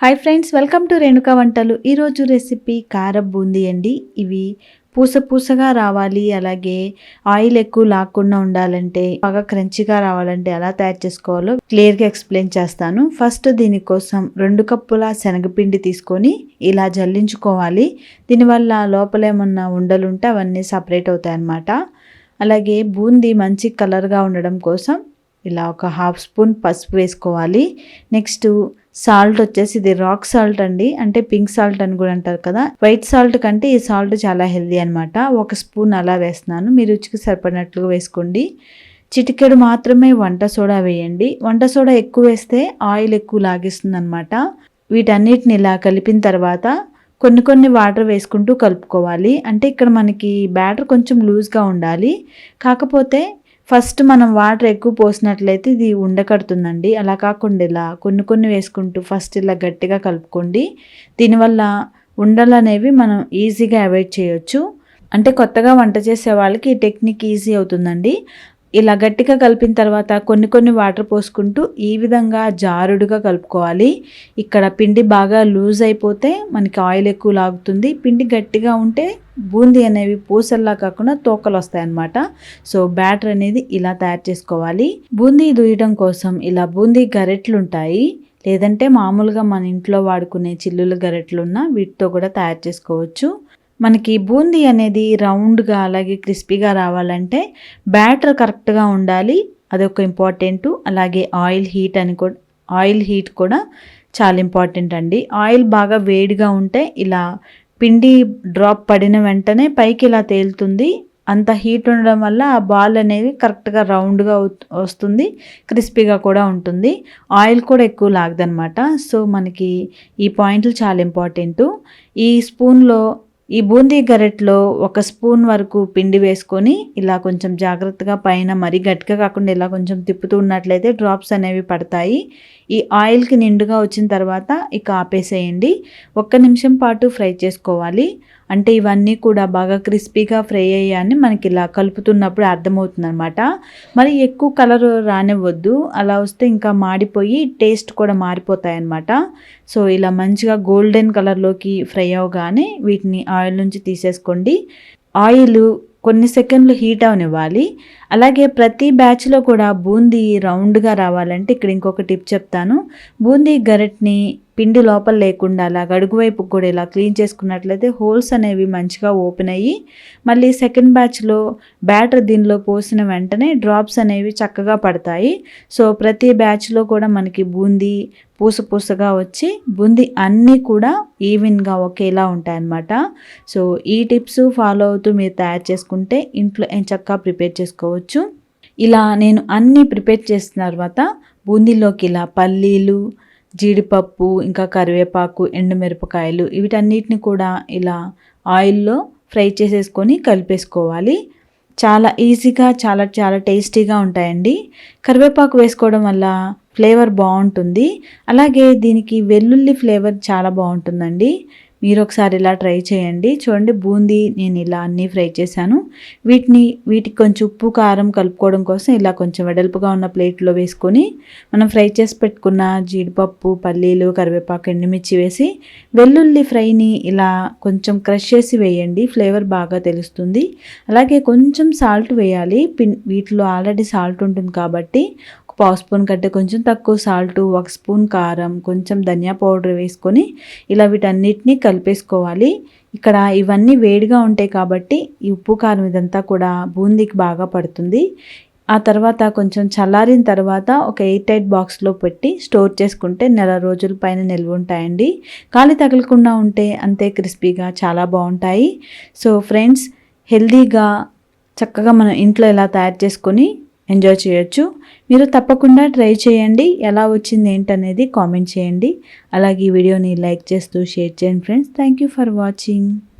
Hi friends welcome to Renuka వంటలు ఈరోజు recipe కారం బూందీ అండి. ఇవి పూస పూసగా రావాలి అలాగే ఆయిల్ ఎక్కువ లాక్కుండా ఉండాలంటే బాగా క్రంచిగా రావాలంటే ఎలా తయారు చేసుకోవాలో క్లియర్గా ఎక్స్ప్లెయిన్ చేస్తాను. ఫస్ట్ దీనికోసం రెండు కప్పుల శనగపిండి తీసుకొని ఇలా జల్లించుకోవాలి. దీనివల్ల లోపల ఏమన్నా ఉండలుంటే అవన్నీ సపరేట్ అవుతాయి అన్నమాట అలాగే బూందీ మంచి కలర్గా ఉండడం కోసం ఇలా ఒక హాఫ్ స్పూన్ పసుపు వేసుకోవాలి. నెక్స్ట్ సాల్ట్ వచ్చేసి ఇది రాక్ సాల్ట్ అండి. అంటే పింక్ సాల్ట్ అని కూడా అంటారు కదా. వైట్ సాల్ట్ కంటే ఈ సాల్ట్ చాలా హెల్దీ అనమాట ఒక స్పూన్ అలా వేస్తున్నాను. మీ రుచికి సరిపడినట్లుగా వేసుకోండి. చిటికెడు మాత్రమే వంట సోడా వేయండి. వంట సోడా ఎక్కువ వేస్తే ఆయిల్ ఎక్కువ లాగిస్తుంది అనమాట వీటన్నిటిని ఇలా కలిపిన తర్వాత కొన్ని కొన్ని వాటర్ వేసుకుంటూ కలుపుకోవాలి. అంటే ఇక్కడ మనకి బ్యాటర్ కొంచెం లూజ్గా ఉండాలి. కాకపోతే ఫస్ట్ మనం వాటర్ ఎక్కువ పోసినట్లయితే ఇది ఉండకడుతుందండి. అలా కాకుండా ఇలా కొన్ని కొన్ని వేసుకుంటూ ఫస్ట్ ఇలా గట్టిగా కలుపుకోండి. దీనివల్ల ఉండలు అనేవి మనం ఈజీగా అవాయిడ్ చేయొచ్చు. అంటే కొత్తగా వంట చేసే వాళ్ళకి ఈ టెక్నిక్ ఈజీ అవుతుందండి. ఇలా గట్టిగా కలిపిన తర్వాత కొన్ని కొన్ని వాటర్ పోసుకుంటూ ఈ విధంగా జారుడుగా కలుపుకోవాలి. ఇక్కడ పిండి బాగా లూజ్ అయిపోతే మనకి ఆయిల్ ఎక్కువ లాగుతుంది. పిండి గట్టిగా ఉంటే బూందీ అనేవి పూసల్లా కాకుండా తోకలు వస్తాయి అన్నమాట సో బ్యాటర్ అనేది ఇలా తయారు చేసుకోవాలి. బూందీ దూయడం కోసం ఇలా బూందీ గరెట్లు ఉంటాయి లేదంటే మామూలుగా మన ఇంట్లో వాడుకునే చిల్లుల గరెట్లు ఉన్న వీటితో కూడా తయారు చేసుకోవచ్చు. మనకి బూందీ అనేది రౌండ్గా అలాగే క్రిస్పీగా రావాలంటే బ్యాటర్ కరెక్ట్గా ఉండాలి. అదొక ఇంపార్టెంట్. అలాగే ఆయిల్ హీట్ అని కూడా ఆయిల్ హీట్ కూడా చాలా ఇంపార్టెంట్ అండి. ఆయిల్ బాగా వేడిగా ఉంటే ఇలా పిండి డ్రాప్ పడిన వెంటనే పైకి ఇలా తేలుతుంది. అంత హీట్ ఉండడం వల్ల ఆ బాల్ అనేది కరెక్ట్గా రౌండ్గా వస్తుంది. క్రిస్పీగా కూడా ఉంటుంది. ఆయిల్ కూడా ఎక్కువ లాగదనమాట. సో మనకి ఈ పాయింట్లు చాలా ఇంపార్టెంటు. ఈ స్పూన్లో ఈ బూందీ గరెట్లో ఒక స్పూన్ వరకు పిండి వేసుకొని ఇలా కొంచెం జాగ్రత్తగా పైన మరీ గట్టిగా కాకుండా ఇలా కొంచెం తిప్పుతూ ఉన్నట్లయితే డ్రాప్స్ అనేవి పడతాయి. ఈ ఆయిల్కి నిండుగా వచ్చిన తర్వాత ఇక ఆపేసేయండి. ఒక్క నిమిషం పాటు ఫ్రై చేసుకోవాలి. అంటే ఇవన్నీ కూడా బాగా క్రిస్పీగా ఫ్రై అయ్యాయని మనకి ఇలా కలుపుతున్నప్పుడు అర్థమవుతుంది అనమాట మరి ఎక్కువ కలర్ రానివ్వద్దు. అలా వస్తే ఇంకా మాడిపోయి టేస్ట్ కూడా మారిపోతాయి అన్నమాట సో ఇలా మంచిగా గోల్డెన్ కలర్లోకి ఫ్రై అవగానే వీటిని ఆయిల్ నుంచి తీసేసుకోండి. ఆయిల్ కొన్ని సెకండ్లు హీట్ అవనివ్వాలి. అలాగే ప్రతి బ్యాచ్లో కూడా బూందీ రౌండ్గా రావాలంటే ఇక్కడ ఇంకొక టిప్ చెప్తాను. బూందీ గరెట్ని పిండి లోపల లేకుండా అలా గడుగు వైపు కూడా ఇలా క్లీన్ చేసుకున్నట్లయితే హోల్స్ అనేవి మంచిగా ఓపెన్ అయ్యి మళ్ళీ సెకండ్ బ్యాచ్లో బ్యాటర్ దీనిలో పోసిన వెంటనే డ్రాప్స్ అనేవి చక్కగా పడతాయి. సో ప్రతి బ్యాచ్లో కూడా మనకి బూందీ పూస పూసగా వచ్చి బూందీ అన్నీ కూడా ఈవెన్గా ఒకేలా ఉంటాయన్నమాట. సో ఈ టిప్స్ ఫాలో అవుతూ మీరు తయారు చేసుకుంటే ఇంట్లో చక్కగా ప్రిపేర్ చేసుకోవచ్చు. ఇలా నేను అన్నీ ప్రిపేర్ చేసిన తర్వాత బూందీలోకి ఇలా పల్లీలు జీడిపప్పు ఇంకా కరివేపాకు ఎండుమిరపకాయలు వీటన్నిటిని కూడా ఇలా ఆయిల్లో ఫ్రై చేసేసుకొని కలిపేసుకోవాలి. చాలా ఈజీగా చాలా చాలా టేస్టీగా ఉంటాయండి. కరివేపాకు వేసుకోవడం వల్ల ఫ్లేవర్ బాగుంటుంది. అలాగే దీనికి వెల్లుల్లి ఫ్లేవర్ చాలా బాగుంటుందండి. మీరు ఒకసారి ఇలా ట్రై చేయండి. చూడండి బూందీ నేను ఇలా అన్నీ ఫ్రై చేశాను. వీటిని వీటికి కొంచెం ఉప్పు కారం కలుపుకోవడం కోసం ఇలా కొంచెం వెడల్పుగా ఉన్న ప్లేట్లో వేసుకొని మనం ఫ్రై చేసి పెట్టుకున్న జీడిపప్పు పల్లీలు కరివేపాకు ఎండుమిర్చి వేసి వెల్లుల్లి ఫ్రైని ఇలా కొంచెం క్రష్ చేసి వేయండి. ఫ్లేవర్ బాగా తెలుస్తుంది. అలాగే కొంచెం సాల్ట్ వేయాలి. పిన్ వీటిలో ఆల్రెడీ సాల్ట్ ఉంటుంది కాబట్టి పావు స్పూన్ కంటే కొంచెం తక్కువ సాల్ట్ ఒక స్పూన్ కారం కొంచెం ధనియా పౌడర్ వేసుకొని ఇలా వీటన్నిటిని కలిపేసుకోవాలి. ఇక్కడ ఇవన్నీ వేడిగా ఉంటాయి కాబట్టి ఈ ఉప్పు కారం ఇదంతా కూడా బూందీకి బాగా పడుతుంది. ఆ తర్వాత కొంచెం చల్లారిన తర్వాత ఒక ఎయిట్ టైట్ బాక్స్లో పెట్టి స్టోర్ చేసుకుంటే నెల రోజుల పైన నిల్వ ఉంటాయండి. కాలి తగలకుండా ఉంటే అంతే క్రిస్పీగా చాలా బాగుంటాయి. సో ఫ్రెండ్స్ హెల్దీగా చక్కగా మనం ఇంట్లో ఇలా తయారు చేసుకొని ఎంజాయ్ చేయొచ్చు. మీరు తప్పకుండా ట్రై చేయండి. ఎలా వచ్చింది ఏంటనేది కామెంట్ చేయండి. అలాగే ఈ వీడియోని లైక్ చేస్తూ షేర్ చేయండి friends. Thank you for watching.